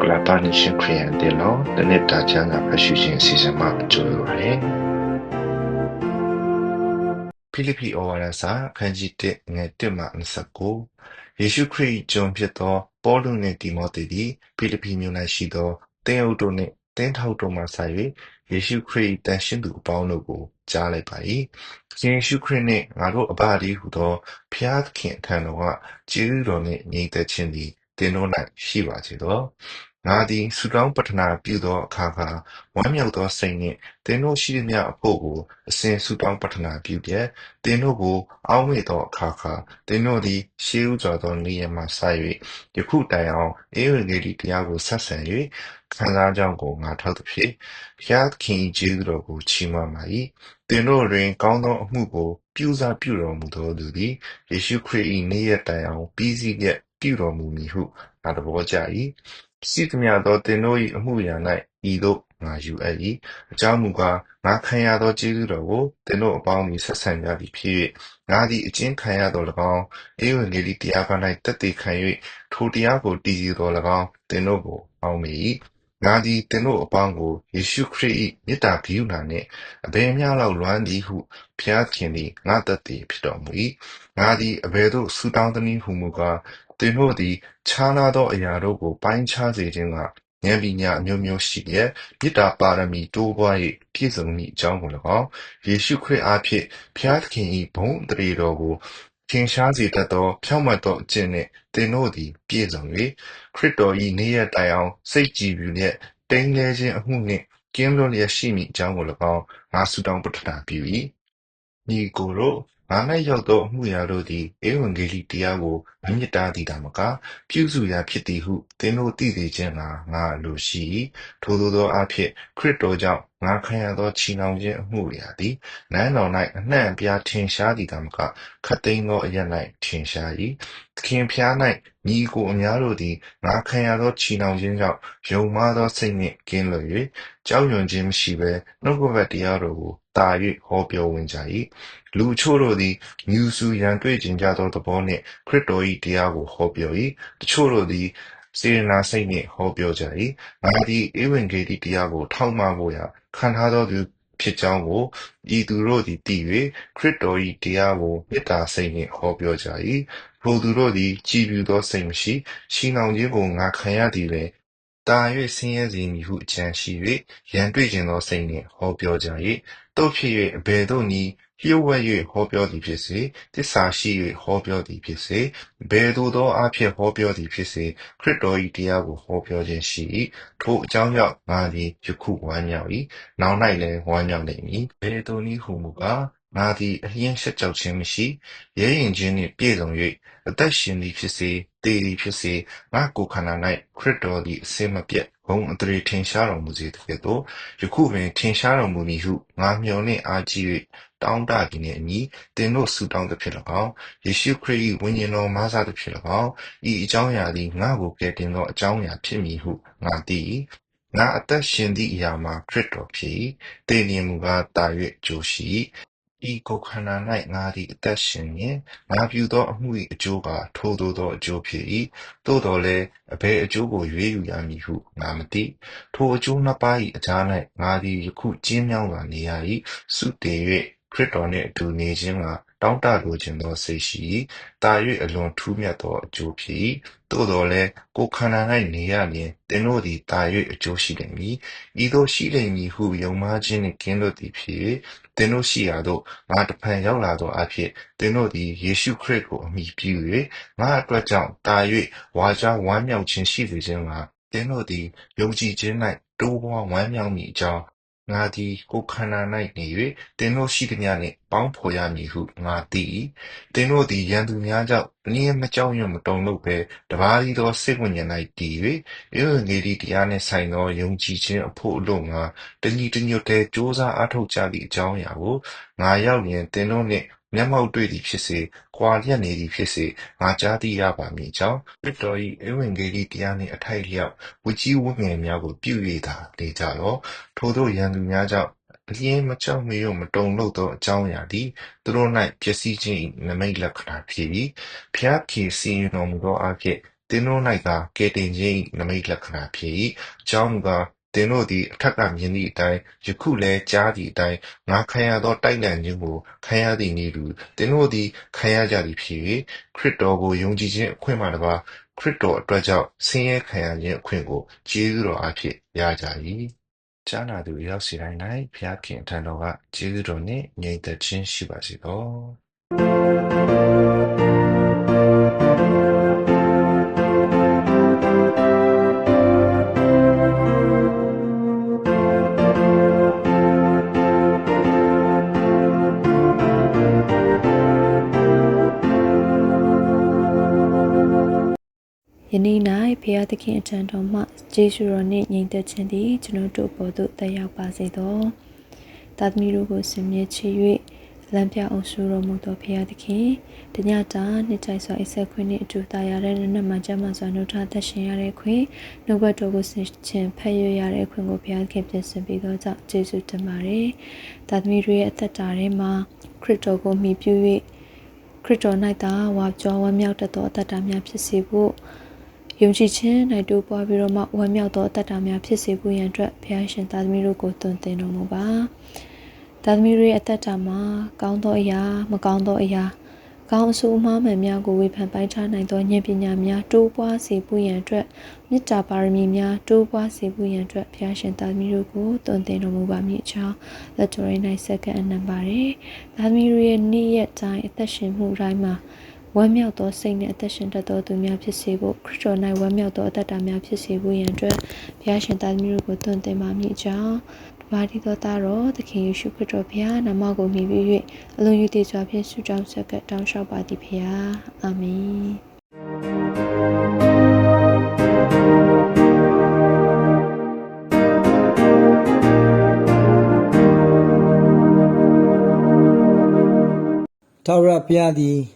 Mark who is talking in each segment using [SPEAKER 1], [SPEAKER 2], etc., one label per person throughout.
[SPEAKER 1] ကလပနိရှင်ခရီးယန်တေလောတနစ်တာချမ်းသာဖရှိခြင်းစီစဉ်မှာကြိုးရပါတယ်ဖိလိပ္ပိဩဝါဒစာအခန်းကြီး1ငယ်1မှ29ယေရှုခရစ်ကျွန်ဖြစ်သောပေါလုနှင့်တိမောသေသည်ဖိလိပ္ပိမြို့၌ရှိသောတင်းအုပ်တို့နှင့်တင်းထောက်တို့မှဆ၍ယေရှုခရစ်တန်ရှင်းသူအပေါင်းတို့ကိုကြားလိုက်ပါ၏ယေရှုခရစ်နှင့်ငါတို့အဘဒီဟုသောဖျားခင်ထံတော်ကကျေးဇူးတော်နှင့်ညီသက်ခြင်းသည် သင်တို့၌ရှိပါစေသော။ငါသည် ဆုတောင်းပတနာပြုသောအခါခါ ဝမ်းမြောက်သောစိတ်နှင့် သင်တို့ရှိသမျှအဖို့ကို အစဉ်ဆုတောင်းပတနာပြုလျက်၊သင်တို့ကို အောက်မေ့သောအခါခါ သင်တို့သည် ရှေးဦးစွာသောနေ့ရက်မှစ၍ယခုတိုင်အောင် ဧဝံဂေလိတရားကို ဆက်ဆံ၍ခံစားကြောင်းကို ငါထောက်သဖြင့် ဘုရားသခင်၏ကျေးဇူးတော်ကို ချီးမွမ်းပါ၏။သင်တို့တွင် ကောင်းသောအမှုကို ပြုစပြုတော်မူသောသူသည် ယေရှုခရစ်၏နေ့ရက်တိုင်အောင် ပြီးစီးလျက် ပြုတော်မူမည်ဟု ငါသဘောကျ၏။ရှိသမျှသော သင်တို့၏အမှုအရာ၌ဤသို့ ငါယူအပ်၏။အကြောင်းမူကား၊ငါခံရသော ကျေးဇူးတော်ကို သင်တို့အပေါင်းသည် ဆက်ဆံကြသည်ဖြစ်၍၊ငါသည် အကျဉ်းခံရသော်၎င်း၊ဧဝံဂေလိတရားပတ်၌သက်သေခံ၍ထိုတရားကို တည်ယူသော်၎င်း သင်တို့ကို အောက်မေ့၏။ငါသည် သင်တို့အပေါင်းကို ယေရှုခရစ်၏မေတ္တာကရုဏာနှင့် အဘယ်မျှလောက်လွမ်းသည်ဟု ဘုရားသခင်သည် ငါ့သက်သေဖြစ်တော်မူ၏။ငါသည် အဘယ်သို့ ဆုတောင်းသနည်းဟူမူကား၊ သင်တို့သည် ခြားနားသောအရာတို့ကို ပိုင်းခြားစေခြင်းငှါ ဉာဏ်ပညာအမျိုးမျိုးရှိလျက်၊မေတ္တာပါရမီ တိုးပွား၍ပြည့်စုံမည်အကြောင်းကို၎င်း၊ယေရှုခရစ်အားဖြင့် ဘုရားသခင်၏ဘုန်းအသရေတော်ကို ထင်ရှားစေတတ်သော ဖြောင့်မတ်သောအကျင့်နှင့် သင်တို့သည် ပြည့်စုံ၍၊ခရစ်တော်၏နေ့ရက်တိုင်အောင် စိတ်ကြည်ဖြူလျက်၊တိမ်းလဲခြင်းအမှုနှင့် ကင်းလွတ်လျက်ရှိမည်အကြောင်းကို၎င်း ငါဆုတောင်းပတနာပြု၏။ညီအစ်ကိုတို့ ငါ၌ရောက်သောအမှုအရာတို့သည် ဧဝံဂေလိတရားကို မမြစ်တားသည်သာမက၊ပြုစုရာဖြစ်သည်ဟု သင်တို့သိစေခြင်းငှါ ငါအလိုရှိ၏။ထိုသို့သောအားဖြင့် ခရစ်တော်ကြောင့် ငါခံရသော ချည်နှောင်ခြင်းအမှုအရာသည် နန်းတော်၌အနှံ့အပြား ထင်ရှားသည်သာမက၊ခပ်သိမ်းသောအရပ်၌ထင်ရှား၏။သခင်ဘုရား၌ညီအစ်ကိုအများတို့သည် ငါခံရသော ချည်နှောင်ခြင်းကြောင့် ယုံမှားသောစိတ်နှင့် ကင်းလွတ်၍ကြောက်ရွံ့ခြင်းမရှိဘဲ နှုတ်ကပတ်တရားတော်ကို သာ၍ဟောပြောဝံ့ကြ၏။ လူအချို့တို့သည်ငြူစူရန်တွေ့ချင်ကြသောသဘောနှင့် ခရစ်တော်၏တရားကို ဟောပြော၏။တချို့တို့သည်စေတနာစိတ်နှင့်ဟောပြောကြ၏။ငါသည်ဧဝံဂေလိတရားကို ထောက်မဖို့ရာခန့်ထားသောသူဖြစ်ကြောင်းကိုဤသူတို့သည်သိ၍ခရစ်တော်၏တရားကိုမေတ္တာစိတ်နှင့်ဟောပြောကြ၏။ထိုသူတို့သည်ကြည်ဖြူသောစိတ်မရှိ၊ချည်နှောင်ခြင်းကိုငါခံရသည်လည်းသာ၍ဆင်းရဲစေမည်ဟုအကြံရှိ၍ရန်တွေ့ချင်သောစိတ်နှင့်ဟောပြောကြ၏။သို့ဖြစ်၍အဘယ်သို့နည်း လျှို့ဝှက်၍ဟောပြောသည်ဖြစ်စေ၊သစ္စာရှိ၍ဟောပြောသည်ဖြစ်စေ၊အဘယ်သို့သောအားဖြင့်ဟောပြောသည်ဖြစ်စေ၊ခရစ်တော်၏တရားကိုဟောပြောခြင်းရှိ၏။ထိုအကြောင်းကြောင့်ငါသည်ယခုဝမ်းမြောက်၏။နောင်၌လည်းဝမ်းမြောက်လိမ့်မည်။အဘယ်သို့နည်းဟူမူကား၊ ငါသည် အလျှင်းရှက်ကြောက်ခြင်းမရှိ၊ရဲရင့်ခြင်းနှင့် ပြည့်စုံ၍အသက်ရှင်သည်ဖြစ်စေ၊သေသည်ဖြစ်စေ၊ငါ့ကိုယ်ခန္ဓာ၌ခရစ်တော်သည် အစဉ်မပြတ်ဘုန်းအသရေထင်ရှားတော်မူစေသကဲ့သို့၊ယခုပင် ထင်ရှားတော်မူမည်ဟု ငါမြော်လင့်အားကြီး၍တောင့်တသည်နှင့်အညီ သင်တို့ဆုတောင်းသဖြင့်၎င်း၊ယေရှုခရစ်၏ဝိညာဉ်တော်မစသဖြင့်၎င်း၊ဤအကြောင်းအရာသည် ငါ့ကို ကယ်တင်သော အကြောင်းအရာဖြစ်မည်ဟု ငါသိ၏။ငါအသက်ရှင်သည့်အရာမှာ ခရစ်တော်ဖြစ်၏။သေလျှင်မူကား သာ၍အကျိုးရှိ၏။ ဤကိုယ်ခန္ဓာ၌ငါသည် အသက်ရှင်လျှင်၊ငါပြုသောအမှု၏အကျိုးကားထိုသို့သောအကျိုးဖြစ်၏။သို့သော်လည်း အဘယ်အကျိုးကို ရွေးယူရမည်ဟု ငါမသိ။ထိုအကျိုးနှစ်ပါး၏အကြား၌ငါသည် ယခုကျဉ်းမြောင်းစွာနေရ၏။စုတေ၍ခရစ်တော်နှင့်အတူ နေခြင်းငှါ တောင့်တလိုချင်သောစိတ်ရှိ၏။သာ၍အလွန်ထူးမြတ်သော အကျိုးဖြစ်၏။သို့သော်လည်း ကိုယ်ခန္ဓာ၌နေရလျှင် သင်တို့သည် သာ၍အကျိုးရှိလိမ့်မည်။ဤသို့ရှိလိမ့်မည်ဟု ယုံမှားခြင်းနှင့် ကင်းလွတ်သည်ဖြစ်၍၊သင်တို့ရှိရာသို့ ငါတဖန်ရောက်လာသောအားဖြင့် သင်တို့သည် ယေရှုခရစ်ကို အမှီပြု၍ငါ့အတွက်ကြောင့် သာ၍ဝါကြွားဝမ်းမြောက်ခြင်းရှိစေခြင်းငှါ သင်တို့သည် ယုံကြည်ခြင်း၌တိုးပွားဝမ်းမြောက်မည်အကြောင်း ငါသည် ကိုယ်ခန္ဓာ၌နေ၍သင်တို့ရှိသမျှနှင့် ပေါင်းဘော်ရမည်ဟု ငါသိ၏။သင်တို့သည် ရန်သူများကြောင့်တနည်းမကြောက်ရွံ့မတုန်လှုပ်ဘဲတပါးတည်းသော စိတ်ဝိညာဉ်၌တည်၍ဧဝံဂေလိတရားနှင့်ဆိုင်သောယုံကြည်ခြင်းအဖို့အလိုငှါတညီတညွတ်တည်းကြိုးစားအားထုတ်ကြသည့်အကြောင်းအရာကိုငါရောက်လျှင်သင်တို့နှင့် မျက်မှောက်တွေ့သည်ဖြစ်စေ၊ကွာလျက်နေသည်ဖြစ်စေ ငါကြားသိရပါမည်အကြောင်း၊ခရစ်တော်၏ဧဝံဂေလိတရားနှင့် အထိုက်အလျောက် ဝတ်ကြီးဝတ်ငယ်များကို ပြု၍သာ နေကြလော့။ထိုသို့ ရန်သူများကြောင့် အလျှင်းမကြောက်မရွံ့ မတုန်လှုပ်သော အကြောင်းအရာသည် သူတို့၌ပျက်စီးခြင်း၏နိမိတ်လက္ခဏာဖြစ်၏။ဘုရားသခင် စီရင်တော်မူသောအားဖြင့် သင်တို့၌ကကယ်တင်ခြင်း၏နမိတ်လက္ခဏာဖြစ်၏အကြောင်းမူကား သင်တို့သည် အထက်ကမြင်သည့်အတိုင်း ယခုလည်းကြားသည့်အတိုင်း ငါခံရသော တိုက်လန့်ခြင်းကို ခံရသည့်နည်းတူ သင်တို့သည် ခံရကြသည်ဖြစ်၍ခရစ်တော်ကို ယုံကြည်ခြင်းအခွင့်မှတပါခရစ်တော်အတွက်ကြောင့် ဆင်းရဲခံရခြင်းအခွင့်ကို ကျေးဇူးတော်အဖြစ်ရကြ၏ကြားနာသူရောက်စီတိုင်း၌ဘုရားခင်အထံတော်က ကျေးဇူးတော်နှင့်ညီသက်ခြင်း ရှိပါစေသော
[SPEAKER 2] ယနေ့၌ဖျားသခင်အထံတော်မှကျေးဇူးတော်နှင့်ညီသက်ခြင်းသည်ကျွန်ုပ်တို့ပေါ်သို့တက်ရောက်ပါစေသော။သာသမီတို့ကိုစင်မြဲချေ၍လမ်းပြအောင်ဆူတော်မူသောဖျားသခင်တညတာနှစ်ချိုက်စွာအဆက်ခွင့်နှင့်အတူတာယာတဲ့နတ်မှကျမ်းမှစွာနှုတ်ထသက်ရှင်ရတဲ့ခွင့်နှုတ်ဘတ်တော်ကိုဆင်ခြင်ဖတ်ရရတဲ့ခွင့်ကိုဖျားသခင်ပြင်ဆင်ပေးသောကြောင့်ကျေးဇူးတင်ပါတယ်။သာသမီတို့ရဲ့အသက်တာထဲမှာခရစ်တော်ကိုမှီပြု၍ခရစ်တော်၌သာဝါကြောဝမ်းမြောက်တတ်သောအသက်တာများဖြစ်စေဖို့ ယုံကြည်ခြင်း၌တိုးပွားပြီးတော့မှဝမ်းမြောက်သောအတ္တတာများဖြစ်စေဖို့ရန်အတွက်ဘုရားရှင်သားသမီးတို့ကိုသွန်သင်တော်မူပါသားသမီးတို့ရဲ့အတ္တတာမှာကောင်းသောအရာမကောင်းသောအရာကောင်းအဆိုးအမှားမှန်များကိုဝေဖန်ပိုင်းခြားနိုင်သောဉာဏ်ပညာများတိုးပွားစေဖို့ရန်အတွက်မေတ္တာပါရမီများတိုးပွားစေဖို့ရန်အတွက်ဘုရားရှင်သားသမီးတို့ကိုသွန်သင်တော်မူပါမည်အကြောင်းလက်တော်ရင်း၌စက္ကန့်အနံပါတယ်သားသမီးတို့ရဲ့နေ့ရက်တိုင်းအသက်ရှင်မှုတိုင်းမှာ ဝမ်းမြောက်သောစိတ်နှင့်အသက်ရှင်တတ်သောသူများဖြစ်စေဖို့ခရစ်တော်၌ဝမ်းမြောက်သောအသက်တာများဖြစ်စေဖို့ရန်အတွက်ဘုရားရှင်သားသမီးတို့ကိုသွန်သင်ပါမည်အကြောင်းတပါးဒီသောသားတော်သခင်ယေရှုခရစ်တော်ဘုရားနာမကိုမြည်ပြီး၍အလုံးယူတည်စွာဖြင့်ဆုတောင်းဆက်ကပ်တောင်းလျှောက်ပါသည်ဘုရားအာမင်
[SPEAKER 3] ထာဝရဘုရားသည်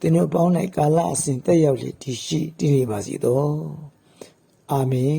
[SPEAKER 3] သင်တို့ပေါင်း၌ကာလအစဉ်တက်ရောက်လေတည်ရှိတည်နေပါစေသောအာမင်